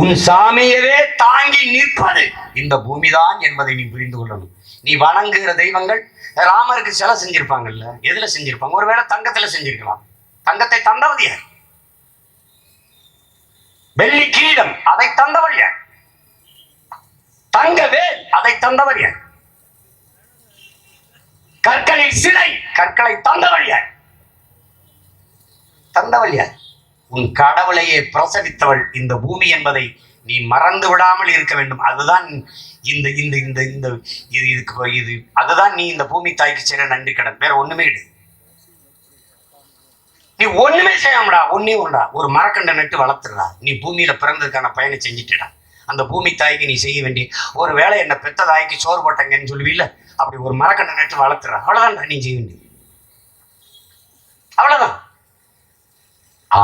உன் சாமியவே தாங்கி நிற்பது இந்த பூமிதான் என்பதை நீ புரிந்து கொள்ளணும். நீ வணங்குகிற தெய்வங்கள் ராமருக்கு சிலை செஞ்சிருப்பாங்கல்ல எதுல செஞ்சிருப்பாங்க? ஒருவேளை தங்கத்துல செஞ்சிருக்கலாம். தங்கத்தை தந்தவது யார்? வெள்ளி கிரீடம் அதை தந்தவர் யார்? தங்க வேல் அதை தந்தவர் யார்? கற்களில் சிலை கற்களை தந்தவர் யார்? தந்தவள் யார்? உன் கடவுளையே பிரசவித்தவள் இந்த பூமி என்பதை நீ மறந்து விடாமல் இருக்க வேண்டும். அதுதான் இந்த இந்த இந்த இந்த இது இதுக்கு இது அதுதான் நீ இந்த பூமி தாய்க்கு செய்ய நன்றி கடன். வேற ஒண்ணுமே இடு நீ ஒண்ணுமே செய்யாமடா ஒன்னே ஒன்றா ஒரு மரக்கண்டை நட்டு வளர்த்துடா நீ பூமியில பிறந்ததுக்கான பயனை செஞ்சுட்டுடா. அந்த பூமி தாய்க்கு நீ செய்ய வேண்டிய ஒரு வேளை என்ன பெத்த தாய்க்கு சோறு போட்டங்கன்னு சொல்லுவீல்ல? அப்படி ஒரு மரக்கண்டை நட்டு வளர்த்துறா. அவ்வளவுதான் நீ செய்ய வேண்டியது. அவ்வளவுதான்.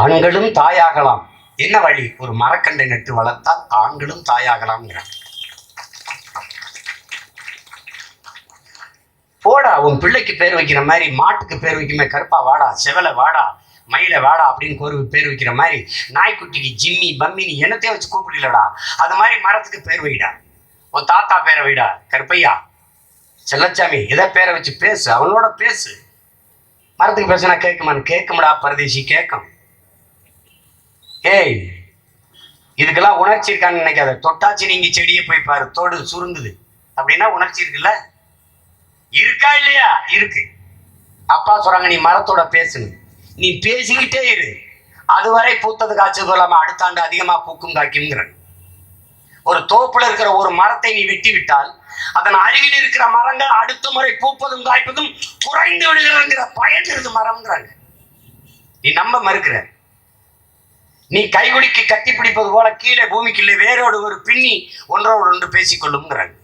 ஆண்களும் தாயாகலாம். என்ன வழி? ஒரு மரக்கண்டை நட்டு வளர்த்தால் ஆண்களும் தாயாகலாம்ங்கிறான் போடா உன் பிள்ளைக்கு பேர் வைக்கிற மாதிரி மாட்டுக்கு பேர் வைக்குமே கருப்பா வாடா செவலை வாடா மயில வாடா அப்படின்னு ஒரு பேர் வைக்கிற மாதிரி நாய்க்குட்டிக்கு ஜிம்மி பம்மினி என்னத்தையும் வச்சு கூப்பிடலடா. அது மாதிரி மரத்துக்கு பேர் வைடா. உன் தாத்தா பேரை வைடா கருப்பையா. செல்லச்சாமி எதை பேரை வச்சு பேசு அவனோட பேசு. மரத்துக்கு பேசுனா கேட்குமான்னு கேட்கும்டா பரதேசி கேட்கும் ஏய் இதுக்கெல்லாம் உணர்ச்சி இருக்கான்னு நினைக்காத. தொட்டாச்சி நீங்க செடியை போய் பாரு தோடு சுருங்குது. அப்படின்னா உணர்ச்சி இருக்குல்ல? இருக்கா இல்லையா? இருக்கு. அப்பா சொல்றாங்க நீ மரத்தோட பேசுங்க நீ பேசிக்கிட்டே இரு. அதுவரை பூத்தது காய்ச்சது இல்லாம அடுத்த ஆண்டு அதிகமா பூக்கும் காய்க்குங்கிற ஒரு தோப்புல இருக்கிற ஒரு மரத்தை நீ வெட்டி விட்டால் அதன் அருகில் இருக்கிற மரங்கள் அடுத்த முறை பூப்பதும் காய்ப்பதும் குறைந்து விடுகிறங்கிற பயன் மரம்ங்கிறாங்க. நீ நம்ப மறுக்கிற. நீ கைகுலுக்கி கட்டி பிடிப்பது போல கீழே பூமிக்குள்ளே வேரோடு ஒரு பின்னி ஒன்றோடு ஒன்று பேசிக்கொள்ளுங்கிறாங்க